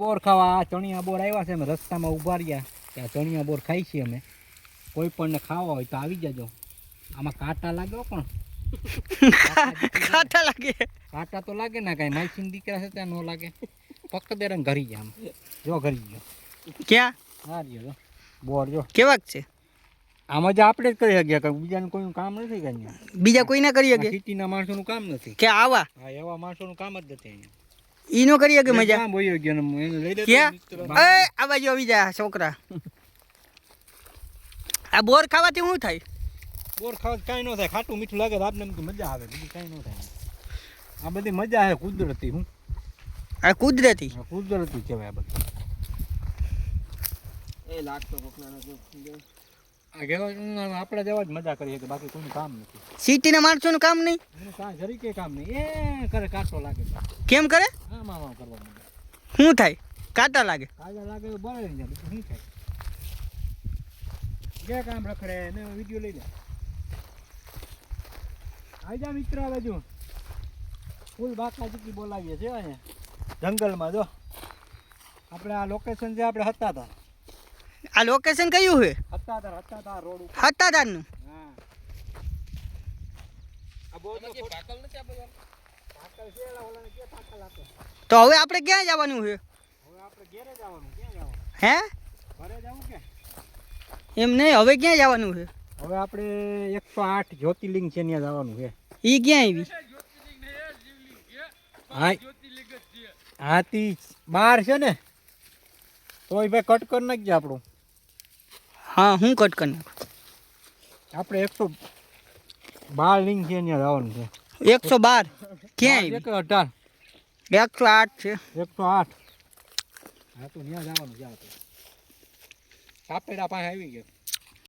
બોર ખાવા આ ચણિયા બોર આવ્યા છે અમે રસ્તામાં ઊભા રહ્યા. ત્યાં ચણિયા બોર ખાઈ છીએ અમે. કોઈ પણને ખાવા હોય તો આવી જજો. આમાં કાંટા લાગ્યો પણ કાંટા લાગે. કાંટા તો લાગે ને કાંઈ. માલસીન દીકરા છે ત્યાં ન લાગે. પક્ક દે રંગ ઘરી ગયા આમ. જો ઘરી ગયો. ક્યાં? હા રહ્યો જો. બોર જો. કેવાક છે? આમાં જ આપણે જ કરી શકીએ. કે બીજાનું કોઈનું કામ નથી કે બીજા કોઈ ના કરી શકે સિટીના માણસોનું કામ નથી. કે આવા? હા એવા માણસોનું કામ જ નથી અહીંયા. ઈ નો કરી કે મજા? બોયો ગયો ને એને લઈ ક્યાં? એ આ બાજુ આવી જાય છોકરા. આ બોર ખાવાથી શું થાય? બોર ખાવા કાંઈ ન થાય ખાટું મીઠું લાગે આપને એમ કે મજા આવે બીજું કાંઈ ન થાય. આ બધી મજા આવે કુદરતી હું. આ કુદરતી? કુદરતી કહેવાય આ બધું. એ લાગતો કોકના આપણે જેવા જ મજા કરીએ કે બાકી કોઈનું કામ નથી. સિટીના માણસોનું કામ નહીં? એનું જરી કે કામ નહીં. એ કરે કાંટો લાગે. કેમ કરે? આમાં આમ કરવા માંડે. શું થાય? કાંટા લાગે. કાજા લાગે તો બળે નહીં જાય શું થાય? જે કામ રખડે એને વીડિયો લઈ લે. આવી જા મિત્ર આવે જો. ફૂલ બાકા જેટલી બોલાવીએ છે અહીંયા. જંગલમાં જો. આપણે આ લોકેશન જે આપણે હતા હતા આ લોકેશન કયું છે? હતા હતા હતા હતા રોડ ઉપર. હતાદારનું હા. આ બહુ તો તો હવે આપણે ક્યાં જવાનું છે? હવે આપણે ઘેરે જવાનું ક્યાં જવાનું? હે? ઘરે જવું કે? એમ નહીં હવે ક્યાં જવાનું છે? હવે આપણે એકસો આઠ જ્યોતિર્લિંગ છે ત્યાં જવાનું છે. એ ક્યાં આવી? હા. હાથી બાર છે ને? તોય ભાઈ કટ કરી નાખજે આપણું. હા હું કટ કરી નાખું. આપણે એકસો બાર લિંક છે ત્યાં જવાનું છે. એકસો બાર? ક્યાં એકસો અઢાર. એકસો આઠ છે. એકસો આઠ. હા તો ત્યાં જવાનું છે કાપેડા પાસે આવી ગયો.